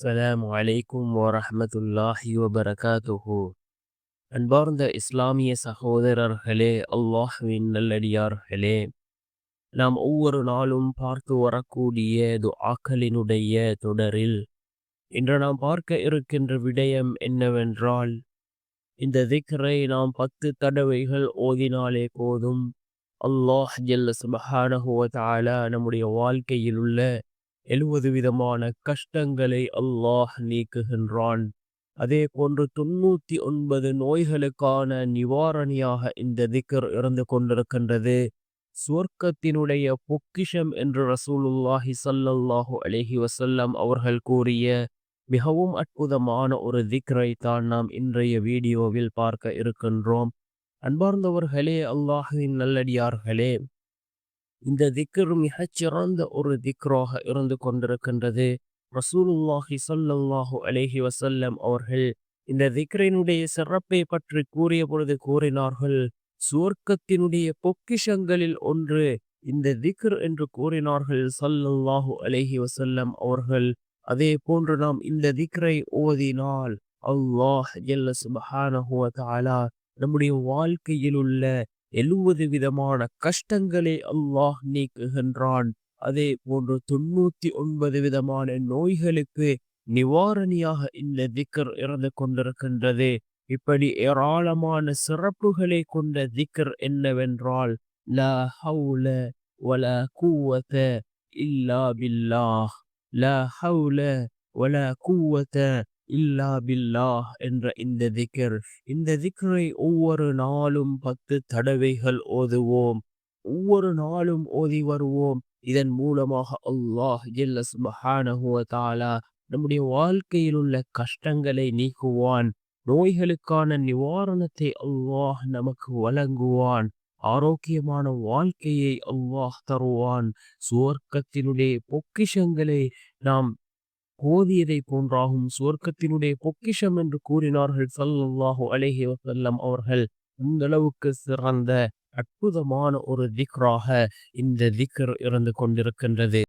அஸ்ஸலாமு அலைக்கும் வரஹ்மத்துல்லாஹி வபரகாத்துஹு அன்பார்ந்த இஸ்லாமிய சகோதரர்களே அல்லாஹுவின் நல்லடியார்களே நாம் ஒவ்வொரு நாளும் பார்த்து வரக்கூடிய துஆக்களினுடைய தொடரில் இன்று நாம் பார்க்க இருக்கின்ற விடயம் என்னவென்றால் இந்த திக்ரை நாம் பத்து தடவைகள் ஓதினாலே போதும் அல்லாஹ் ஜல்ல சுபஹானஹு தாலா நம்முடைய வாழ்க்கையில் உள்ள எழுபது விதமான கஷ்டங்களை அல்லாஹ் நீக்குகின்றான். அதே போன்று தொண்ணூத்தி ஒன்பது நோய்களுக்கான நிவாரணியாக இந்த திக்கர் இருந்து கொண்டிருக்கின்றது. சுவர்க்கத்தினுடைய பொக்கிஷம் என்று ரசூலுல்லாஹி சல்லல்லாஹு அலஹி வசல்லம் அவர்கள் கூறிய மிகவும் அற்புதமான ஒரு திக்ரை தான் நாம் இன்றைய வீடியோவில் பார்க்க இருக்கின்றோம். அன்பார்ந்தவர்களே அல்லாஹுவின் நல்லடியார்களே இந்த திக்ரு மிகச்சிறந்த ஒரு திக்ராக இருந்து கொண்டிருக்கின்றது. ரசூலுல்லாஹி ஸல்லல்லாஹு அலேஹி வசல்லம் அவர்கள் இந்த திக்ரினுடைய சிறப்பை பற்றி கூறிய பொழுது கூறினார்கள் சுவர்க்கத்தினுடைய பொக்கிஷங்களில் ஒன்று இந்த திக்ர் என்று கூறினார்கள் ஸல்லல்லாஹு அலேஹி வசல்லம் அவர்கள். அதே போன்று நாம் இந்த திக்ரை ஓதினால் அல்லாஹ் ஜல்ல சுப்ஹானஹு வ நம்முடைய வாழ்க்கையில் உள்ள எழுபது விதமான கஷ்டங்களை அல்லாஹ் நீக்குகின்றான். அதே போன்று தொண்ணூத்தி ஒன்பது விதமான நோய்களுக்கு நிவாரணியாக இந்த திக்கர் இருந்து கொண்டிருக்கின்றது. இப்படி ஏராளமான சிறப்புகளை கொண்ட திக்கர் என்னவென்றால் லா ஹவுல வல கூவத இல்லா பில்லாஹ். லா ஹவுல வல கூவத இல்லா பில்லா என்ற இந்த திக்கர் இந்த திக்கரை ஒவ்வொரு நாளும் பத்து தடவைகள் ஓதுவோம். ஒவ்வொரு நாளும் ஓதி வருவோம். இதன் மூலமாக அல்லாஹ் ஜல்ல சுபஹானஹு நம்முடைய வாழ்க்கையில் உள்ள கஷ்டங்களை நீக்குவான். நோய்களுக்கான நிவாரணத்தை அல்லாஹ் நமக்கு வழங்குவான். ஆரோக்கியமான வாழ்க்கையை அல்லாஹ் தருவான். சுவர்க்கத்தினுடைய பொக்கிஷங்களை நாம் ஓதியதை போன்றாகும் சுவர்க்கத்தினுடைய பொக்கிஷம் என்று கூறினார்கள் சல்லல்லாஹு அலேஹி வசல்லம் அவர்கள். அந்த அளவுக்கு சிறந்த அற்புதமான ஒரு திக்ராக இந்த திக்ர் இருந்து கொண்டிருக்கின்றது.